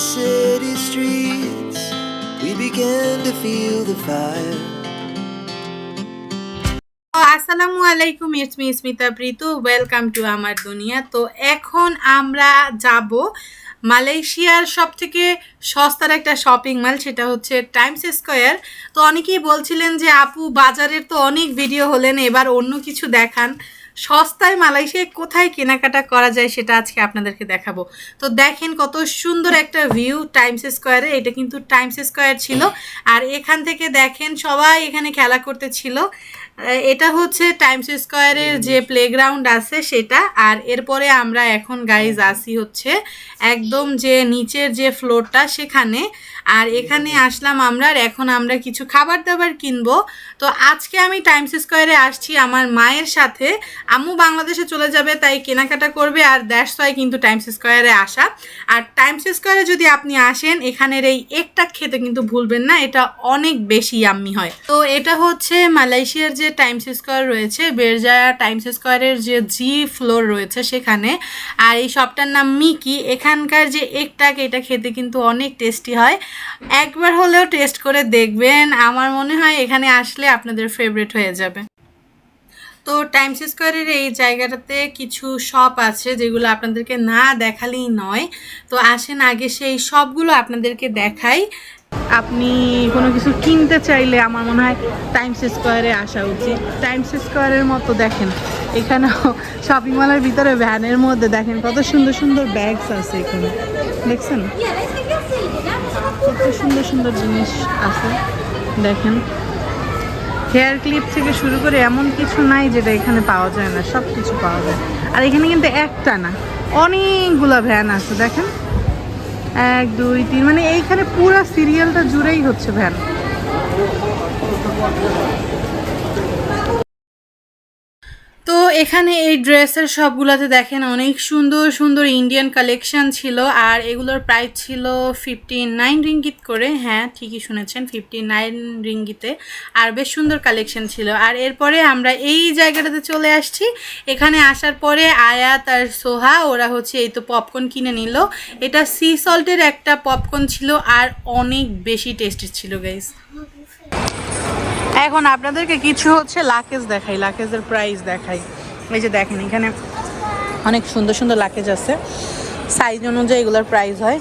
city streets, we began to feel the fire. আসসালামু আলাইকুম it's me Smita Pritu welcome to আমার দুনিয়া তো এখন আমরা যাব মালয়েশিয়ার সব থেকে সস্তার একটা শপিং মল সেটা হচ্ছে টাইমস স্কোয়ার তো অনেকেই বলছিলেন যে আপু বাজারের তো অনেক ভিডিও হলেন এবার অন্য কিছু দেখান। সস্তায় মালয়েশিয়ায় কোথায় কেনাকাটা করা যায় সেটা আজকে আপনাদেরকে দেখাবো। তো দেখেন কত সুন্দর একটা ভিউ টাইমস স্কোয়ারে এটা কিন্তু টাইমস স্কোয়ার ছিল। আর এখান থেকে দেখেন সবাই এখানে খেলা করতে ছিল এটা হচ্ছে টাইমস স্কোয়ারের যে প্লেগ্রাউন্ড আছে সেটা। আর এরপরে আমরা এখন গাইজ আসি হচ্ছে একদম যে নিচের যে ফ্লোরটা সেখানে। আর এখানে আসলাম আমরা এখন আমরা কিছু খাবার দাবার কিনবো। তো আজকে আমি টাইমস স্কোয়ারে আসছি আমার মায়ের সাথে। আম্মু বাংলাদেশে চলে যাবে, তাই কেনাকাটা করবে আর দ্যাটস ওয়াই কিন্তু টাইমস স্কোয়ারে আসা। আর টাইমস স্কোয়ারে যদি আপনি আসেন, এখানের এই একটা খেতে কিন্তু ভুলবেন না, এটা অনেক বেশি ইয়াম্মি হয়। তো এটা হচ্ছে মালয়েশিয়ার যে টাইমস স্কোয়ার রয়েছে বেরজায়া টাইমস স্কোয়ারের যে জি ফ্লোর রয়েছে সেখানে। আর এই শপটার নাম মিকি এখানকার যে একটাক, এটা খেতে কিন্তু অনেক টেস্টি হয়। একবার হলেও টেস্ট করে দেখবেন। আমার মনে হয় এখানে আসলে আপনাদের ফেভারিট হয়ে যাবে। তো টাইমস স্কোয়ারের এই জায়গাটাতে কিছু শপ আছে যেগুলো আপনাদেরকে না দেখালেই নয়। তো আসেন আগে সেই সবগুলো আপনাদেরকে দেখাই। আপনি কোনো কিছু কিনতে চাইলে আমার মনে হয় টাইমস স্কোয়ারে আসা উচিত। টাইমস স্কোয়ারের মতো দেখেন, এখানেও শপিং মলের ভিতরে ভ্যানের মধ্যে দেখেন কত সুন্দর সুন্দর ব্যাগস আছে এখানে। দেখছেন? সুন্দর সুন্দর জিনিস আছে, দেখেন। হেয়ার ক্লিপ থেকে শুরু করে এমন কিছু নাই যেটা এখানে পাওয়া যায় না সব কিছু পাওয়া যায়। আর এখানে কিন্তু একটা না, অনেকগুলো ভ্যান আছে, দেখেন। এক, দুই, তিন মানে এইখানে পুরা সিরিয়ালটা জুড়েই হচ্ছে ভ্যান তো এখানে এই ড্রেসের সবগুলোতে দেখেন অনেক সুন্দর সুন্দর ইন্ডিয়ান কালেকশন ছিল আর এগুলোর প্রাইস ছিল ফিফটি নাইন রিঙ্গিত করে। হ্যাঁ ঠিকই শুনেছেন ফিফটি নাইন রিঙ্গিতে আর বেশ সুন্দর কালেকশন ছিল। আর এরপরে আমরা এই জায়গাটাতে চলে আসছি। এখানে আসার পরে আয়াত আর সোহা, ওরা হচ্ছে এই তো পপকর্ন কিনে নিল। এটা সি সল্টের একটা পপকর্ন ছিল আর অনেক বেশি টেস্টি ছিল গাইস এখন আপনাদেরকে কিছু হচ্ছে লাকেজ দেখাই লাকেজের প্রাইস দেখাই। এই যে দেখেন এখানে অনেক সুন্দর সুন্দর লাকেজ আছে। সাইজ অনুযায়ী এগুলোর প্রাইস হয়।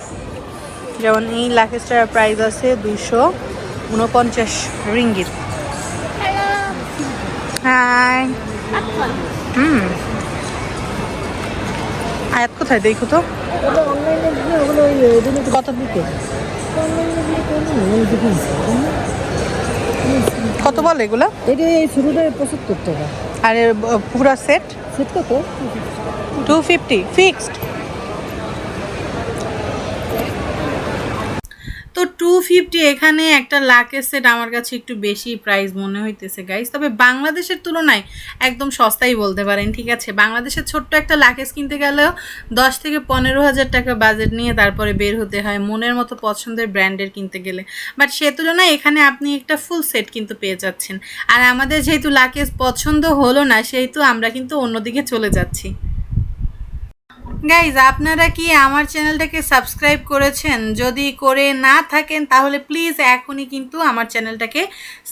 যেমন এই লাকেজটার প্রাইস আছে দুশো উনপঞ্চাশ রিঙ্গিত। হাই হুম। আয়াত কোথায়? দেখো তো। কত দিকে? কত বল এগুলো? এটা এই শুরুটায় পঁচাত্তর টাকা। আর পুরা পুরো সেট সেট কত? টু ফিফটি ফিক্সড তো টু ফিফটি এখানে একটা লাকের সেট আমার কাছে একটু বেশি প্রাইস মনে হইতেছে গাইস তবে বাংলাদেশের তুলনায় একদম সস্তাই বলতে পারেন, ঠিক আছে? বাংলাদেশের ছোট্ট একটা লাকেজ কিনতে গেলেও দশ থেকে পনেরো হাজার টাকা বাজেট নিয়ে তারপরে বের হতে হয় মনের মতো পছন্দের ব্র্যান্ডের কিনতে গেলে। বাট সে তুলনায় এখানে আপনি একটা ফুল সেট কিন্তু পেয়ে যাচ্ছেন। আর আমাদের যেহেতু লাকেজ পছন্দ হলো না, সেহেতু আমরা কিন্তু অন্যদিকে চলে যাচ্ছি। গাইজ আপনারা কি আমার চ্যানেলটাকে সাবস্ক্রাইব করেছেন? যদি করে না থাকেন তাহলে প্লিজ এখনই কিন্তু আমার চ্যানেলটাকে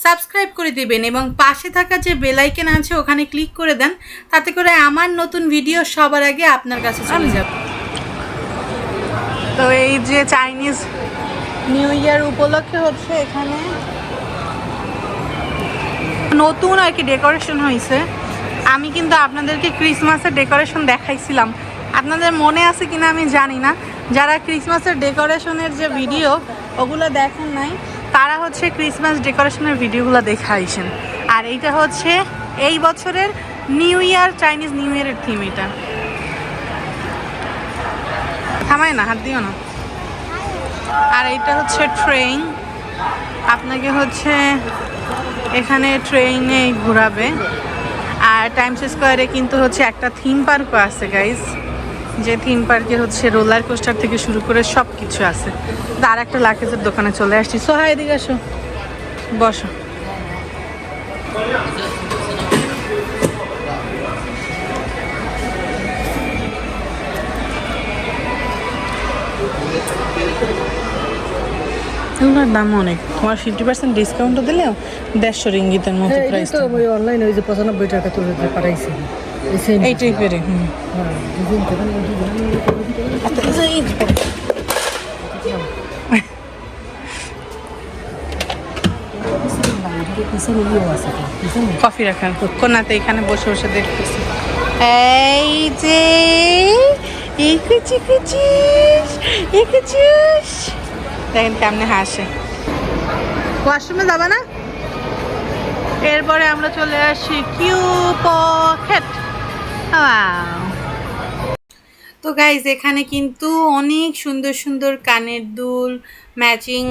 সাবস্ক্রাইব করে দিবেন এবং পাশে থাকা যে বেলাইকেন আছে ওখানে ক্লিক করে দেন। তাতে করে আমার নতুন ভিডিও সবার আগে আপনার কাছে চলে যাবে। তো এই যে চাইনিজ নিউ ইয়ার উপলক্ষে হচ্ছে এখানে নতুন আর কি ডেকোরেশন হয়েছে আমি কিন্তু আপনাদেরকে ক্রিসমাসের ডেকোরেশন দেখাইছিলাম। আপনাদের মনে আছে কিনা আমি জানি না। যারা ক্রিসমাসের ডেকোরেশনের যে ভিডিও ওগুলো দেখেন নাই, তারা হচ্ছে ক্রিসমাস ডেকোরেশনের ভিডিওগুলো দেখে আইসেন। আর এইটা হচ্ছে এই বছরের নিউ ইয়ার চাইনিজ নিউ ইয়ারের থিম এটা। থামায় না, হাত দিও না। আর এইটা হচ্ছে ট্রেন আপনাকে হচ্ছে এখানে ট্রেনে ঘোরাবে। আর টাইমস স্কোয়ারে কিন্তু হচ্ছে একটা থিম পার্কও আছে গাইজ যে থিম পার্কে হচ্ছে রোলার কোস্টার থেকে শুরু করে সব কিছু আছে। আর একটা লাকেজের দোকানে চলে আসছি। সোহা এদিকে আসো। বসো। এগুলোর দাম অনেক। তোমার ফিফটি পার্সেন্ট ডিসকাউন্টও দিলেও দেড়শো রিঙ্গিতের মতো হ্যাঁ প্রাইস ওই অনলাইনে ওই যে পঁচানব্বই টাকা তুলে পাঠাইছে। এই টাইপেরই হুম। পিছনে কফি রাখার কোনাতে এখানে বসে বসে দেখতেছি। এই যে দেখেন কেমনে হাসে। ওয়াশরুমে যাবা না? এরপরে আমরা চলে আসি কিউ পকেট। তো গাইজ এখানে কিন্তু অনেক সুন্দর সুন্দর কানের দুল ম্যাচিং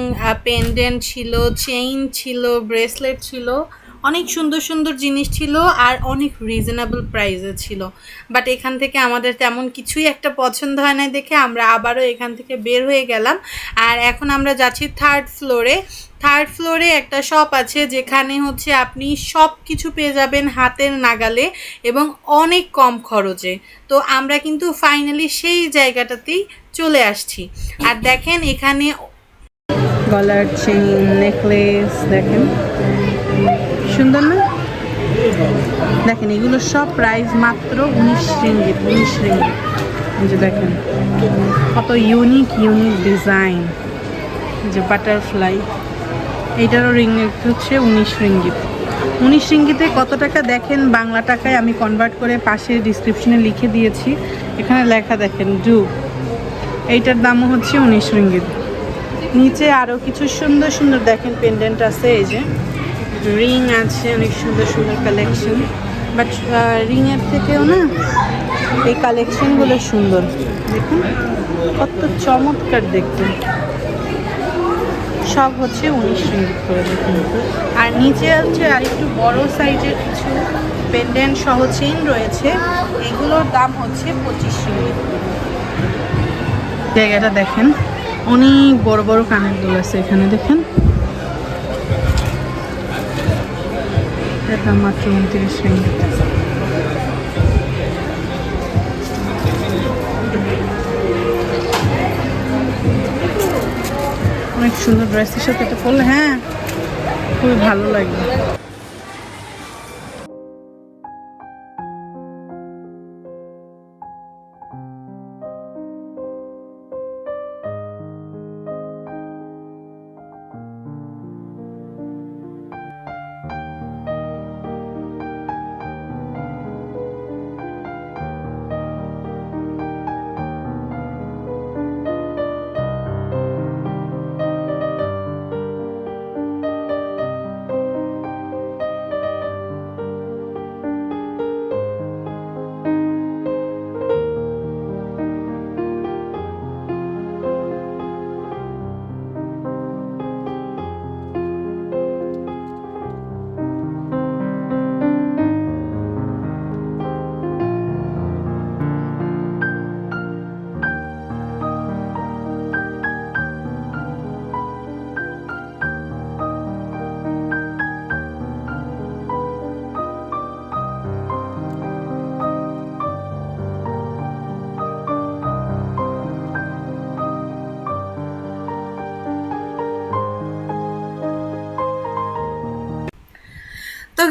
পেন্ডেন্ট ছিল চেইন ছিল ব্রেসলেট ছিল। অনেক সুন্দর সুন্দর জিনিস ছিল আর অনেক রিজনেবল প্রাইসে ছিল। বাট এখান থেকে আমাদের তেমন কিছুই একটা পছন্দ হয় না দেখে আমরা আবারও এখান থেকে বের হয়ে গেলাম। আর এখন আমরা যাচ্ছি থার্ড ফ্লোরে থার্ড ফ্লোরে একটা শপ আছে যেখানে হচ্ছে আপনি সব কিছু পেয়ে যাবেন হাতের নাগালে এবং অনেক কম খরচে। তো আমরা কিন্তু ফাইনালি সেই জায়গাটাতেই চলে আসছি। আর দেখেন এখানে গলার চেইন নেকলেস দেখেন। সুন্দর না? দেখেন, এগুলো সব প্রাইস মাত্র উনিশ রিঙ্গিত উনিশ রিঙ্গিত যে দেখেন, কত ইউনিক ইউনিক ডিজাইন যে বাটারফ্লাই এইটারও রিঙ্গিত হচ্ছে উনিশ রিঙ্গিত উনিশ রিঙ্গিতে কত টাকা দেখেন? বাংলা টাকায় আমি কনভার্ট করে পাশে ডিসক্রিপশনে লিখে দিয়েছি। এখানে লেখা দেখেন ডু এইটার দামও হচ্ছে উনিশ রিঙ্গিত নিচে আরও কিছু সুন্দর সুন্দর দেখেন পেন্ডেন্ট আছে, এই যে। রিং আছে, অনেক সুন্দর সুন্দর কালেকশন বাট রিংয়ের থেকেও না, এই কালেকশনগুলো সুন্দর। দেখুন, কত চমৎকার দেখতে। সব হচ্ছে উনিশ রিঙ্গিত করে দেখুন। আর নিচে হচ্ছে আর একটু বড় সাইজের কিছু পেন্ডেন্ট সহ চেইন রয়েছে। এগুলোর দাম হচ্ছে পঁচিশ রিঙ্গিত জায়গাটা দেখেন, অনেক বড় বড় কানের আছে এখানে, দেখেন। এটার দাম মাত্র উনত্রিশ রিঙ্গিত অনেক সুন্দর ড্রেসের সাথে এটা পরলে হ্যাঁ খুবই ভালো লাগবে।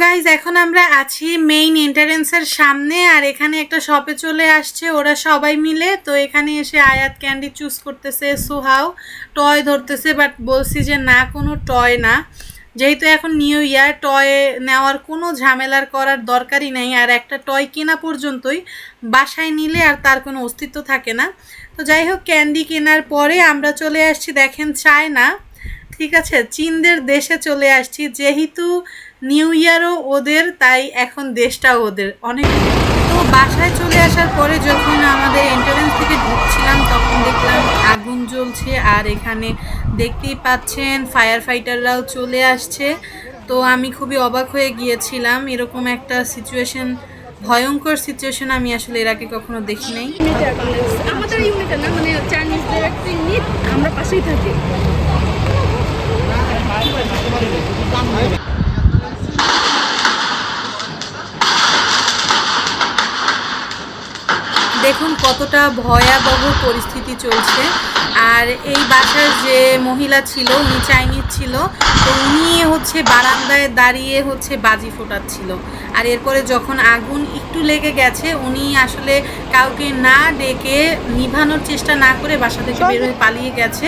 গাইজ এখন আমরা আছি মেইন এন্ট্রান্সের সামনে আর এখানে একটা শপে চলে আসছে, ওরা সবাই মিলে। তো এখানে এসে আয়াত ক্যান্ডি চুজ করতেছে, সোহাও টয় ধরতেছে বাট বলছি যে না, কোনো টয় না। যেহেতু এখন নিউ ইয়ার টয় নেওয়ার কোনো ঝামেলার করার দরকারই নেই, আর একটা টয় কেনা পর্যন্তই বাসায় নিলে আর তার কোনো অস্তিত্ব থাকে না। তো যাই হোক ক্যান্ডি কেনার পরে আমরা চলে আসছি, দেখেন চায়না। ঠিক আছে, চীনদের দেশে চলে আসছি। যেহেতু নিউ ইয়ারও ওদের, তাই এখন দেশটাও ওদের। অনেক তো বাসায় চলে আসার পরে যখন আমাদের এন্ট্রান্স থেকে ঢুকছিলাম, তখন দেখলাম আগুন জ্বলছে আর এখানে দেখতেই পাচ্ছেন ফায়ার ফাইটাররাও চলে আসছে। তো আমি খুবই অবাক হয়ে গিয়েছিলাম। এরকম একটা সিচুয়েশন ভয়ঙ্কর সিচুয়েশন আমি আসলে এর আগে কখনো দেখি নাই। আমাদের ইউনিটে না মানে চাইনিজদের একটা ইউনিট আমরা পাশেই থাকি। দেখুন কতটা ভয়াবহ পরিস্থিতি চলছে। আর এই বাসার যে মহিলা ছিল, উনি চাইনিজ ছিল, তো উনি হচ্ছে বারান্দায় দাঁড়িয়ে হচ্ছে বাজি ফোটাচ্ছিল। আর এরপরে যখন আগুন একটু লেগে গেছে, উনি আসলে কাউকে না ডেকে নিভানোর চেষ্টা না করে বাসা থেকে বের হয়ে পালিয়ে গেছে,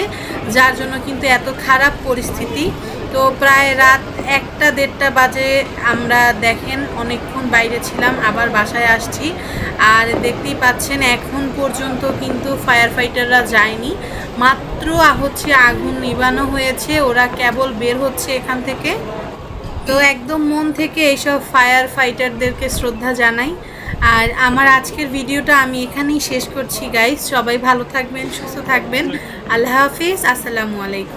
যার জন্য কিন্তু এত খারাপ পরিস্থিতি। তো প্রায় রাত একটা, দেড়টা বাজে আমরা দেখেন, অনেকক্ষণ বাইরে ছিলাম, আবার বাসায় আসছি। আর দেখতেই পাচ্ছেন, এখন পর্যন্ত কিন্তু ফায়ার ফাইটাররা যায়নি। মাত্র হচ্ছে আগুন নিবানো হয়েছে, ওরা কেবল বের হচ্ছে এখান থেকে। তো একদম মন থেকে এইসব ফায়ার ফাইটারদেরকে শ্রদ্ধা জানাই। আর আমার আজকের ভিডিওটা আমি এখানেই শেষ করছি গাইস সবাই ভালো থাকবেন, সুস্থ থাকবেন। আল্লাহ হাফিজ, আসসালামু আলাইকুম।